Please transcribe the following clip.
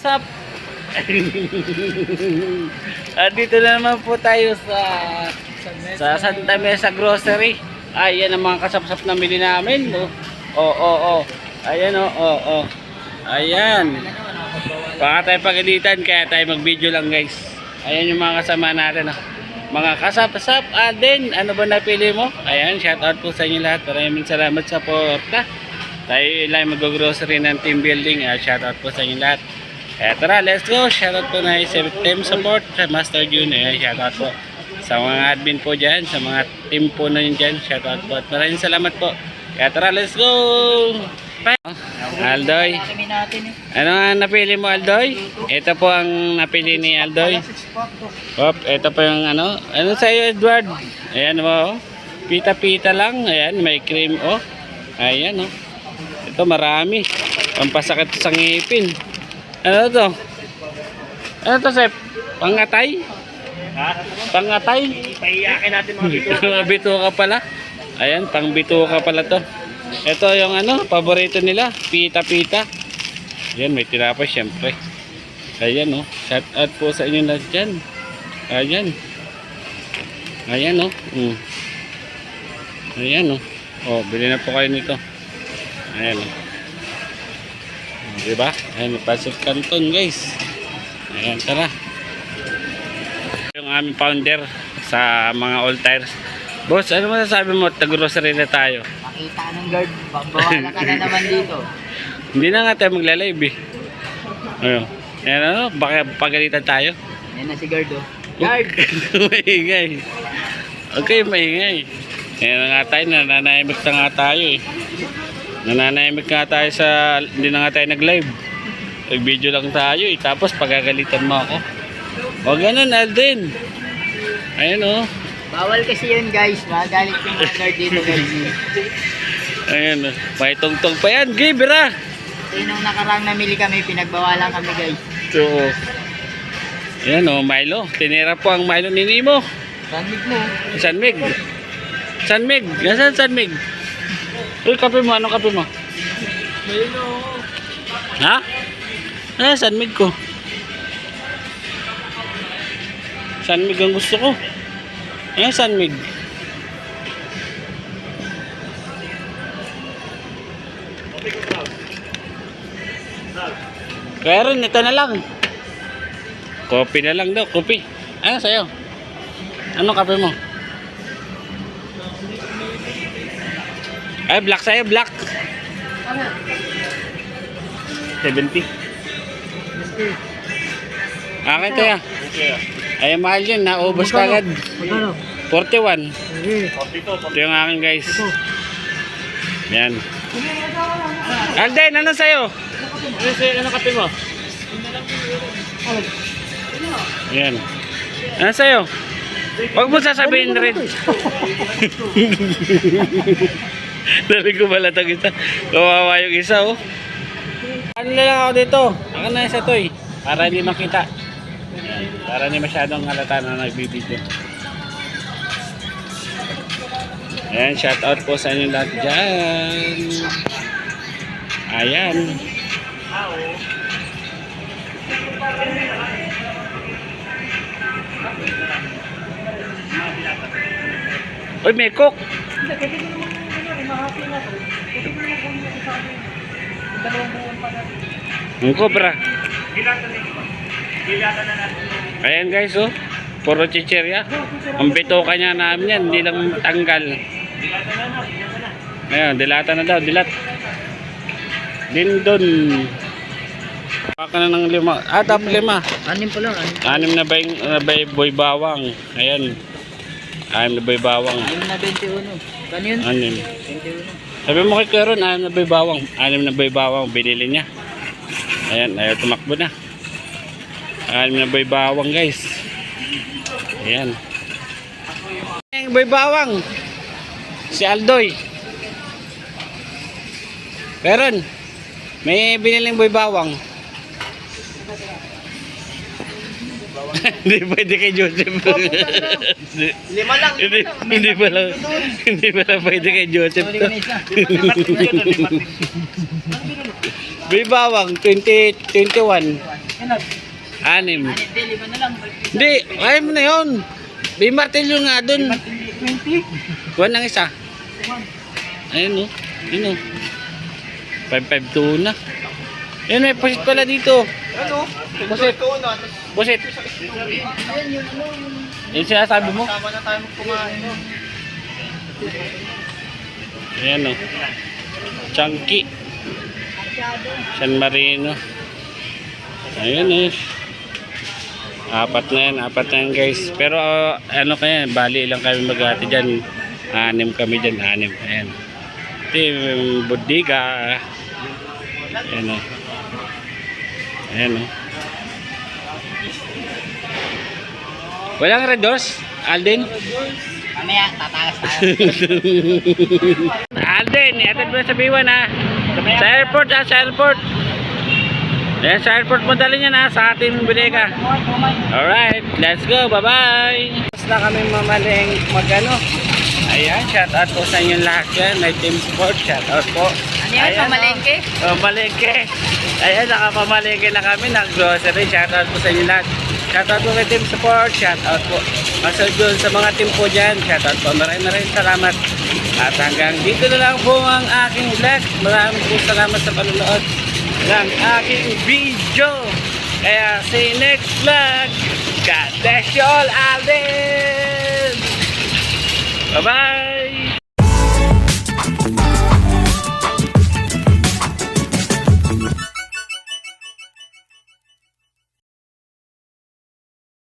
Sup? At dito na naman po tayo sa sa Santa Mesa Grocery. Ayan ang mga kasapsap na mili namin. Oh, oh, oh. oh. Ayan, oh, oh, oh. Ayan. Baka tayo pagalitan, kaya tayo mag-video lang guys. Ayan yung mga kasama natin. Oh. Mga kasap-sap, Alden, ano ba napili mo? Ayan, shout out po sa inyo lahat. Maraming salamat sa porta. Tayo lang mag-grocery ng team building. Uh, shout out po sa inyo lahat. Kaya tara, let's go. Shout out po na sa team support sa Master June. Ayan, shout out po sa mga admin po dyan, sa mga team po na yun dyan. Shout out po. At maraming salamat po. Kaya tara, let's go. Bye. Aldoy. Ano nga napili mo, Aldoy? Ito po ang napili ni Aldoy. Hop, ito po yung ano. Ano sa'yo, Edward? Ayan mo, oh. Pita-pita lang. Ayan, may cream, oh. Ayan, oh. Ito, marami. Pampasakit sa ngipin. Ano to? Ano to, Sep? Pangatay? Ha? Pangatay? Paiyakin natin mga bito. Mga bituka pala. Ayan, pang bituka pala to. Ito yung ano, paborito nila, pita-pita. Ayan, may tinapay syempre. Ayan oh, shout out po sa inyo lahat dyan. Ayan. Ayan oh. Mm. Ayan oh. Oh, bili na po kayo nito. Ayan oh. Oh, Diba? Ayan, may canton guys. Ayan, tara. Yung aming founder sa mga old tires. Boss, ano masasabi mo? Tag-grocery na tayo. Makita ng guard. Bawala ka na naman dito. Hindi na nga tayo magla-live eh. Ayun. Ayan ano, baka pagalitan tayo. Yan na si guard oh. Guard! maingay. Okay, maingay. Ayan na nga tayo, nananahimik na nga tayo eh. Nananahimik nga tayo sa, hindi na nga tayo nag-live. Nag-video lang tayo eh. Tapos pagagalitan mo ako. O ganun, Alden. Ayan oh. Bawal kasi yun guys. Magalit yung mga dito guys. Ayan oh. May tungtong pa yan. Gibra! Kasi nung nakarang namili kami, pinagbawalan kami guys. So, ayan oh, Milo. Tinira po ang Milo ni Nemo. Sandig mo. San Mig. San Mig. Nasaan San Mig? Uy, kape mo. Anong kape mo? Ha? Ah, San Mig ko. San Mig ang gusto ko. Ayan, San Mig. Kaya rin, ito na lang. Kopi na lang daw, kopi. Ano sa'yo? Anong kape mo? Ay, black sa'yo, black. 70. Akin to yan. Ay, mahal yun. Naubos ka agad. Magkano? 41. Sige. Ito yung akin, guys. Yan. Alden, ano sa'yo? Ano sa'yo? Ano kape mo? Yan. Ano sa'yo? Huwag mo sasabihin rin. Dali ko pala itong isa. Kawawa yung isa, oh. Ano na lang ako dito? Ako na isa to, eh. Para hindi makita. Para hindi masyadong halata na nagbibideo. Ayan, shout out po sa inyo lahat dyan. Ayan. Uy, may cook. Ang cobra. Ayan guys, oh. Puro chichirya. Ang bitoka niya namin yan, hindi lang tanggal. Ayan, dilata na daw, dilat. Dindon. Baka na ng lima. Ah, top lima. Anim pa lang. Anim. Anim na bay, na bay boy bawang. Ayan. Anim na bay bawang. Anim na 21. Kano yun? Anim. 21. Sabi mo kay Karon, anim na bay bawang. Anim na bay bawang, binili niya. Ayan, ayaw tumakbo na. Anim na bay bawang, guys. Ayan. Ang bay bawang. Si Aldoy. Karon, may biniling boy bawang. Hindi pwede kay Joseph. Lima lang. hindi, hindi pala, hindi pala pwede kay Joseph. May bawang, 20, 21. Anim. Hindi, ayaw mo na yun. May martilyo nga dun. 20. Kuha ng isa. Ayun o. Yun o. 552 na. Ayun, may pusit pala dito. Ano? Pusit. Ayan yung sinasabi mo? sama na tayo kumain. Ayan o. Chunky. San Marino. Ayun eh. Apat na yan, apat na yan guys. Pero uh, ano kaya, bali lang kami maghati dyan. Anim kami dyan, anim. Ayan. Ito yung bodega. Ayan o. Ayan o. Walang red doors, Alden? Mamaya, tatakas tayo. Alden, iatid mo sa B1 ha. Sa airport ha, sa airport. Ayan, sa airport mo dali niya na sa ating bodega. Alright, let's go. Bye-bye. Tapos na kami mamaling magano. Ayan, shout out po sa inyo lahat yan. May team sport, shout out po. Ano yan, pamalengke? Oh, malengke. Ayan, nakapamalengke na kami ng grocery. Shout out po sa inyo lahat. Shout out po kay team support. Shout out po. Masal doon sa mga team po dyan. Shout out po. Maraming maraming salamat. At hanggang dito na lang po ang aking vlog. Maraming po salamat sa panonood ng aking video. Kaya see you next vlog. God bless you all, Alden! 拜拜。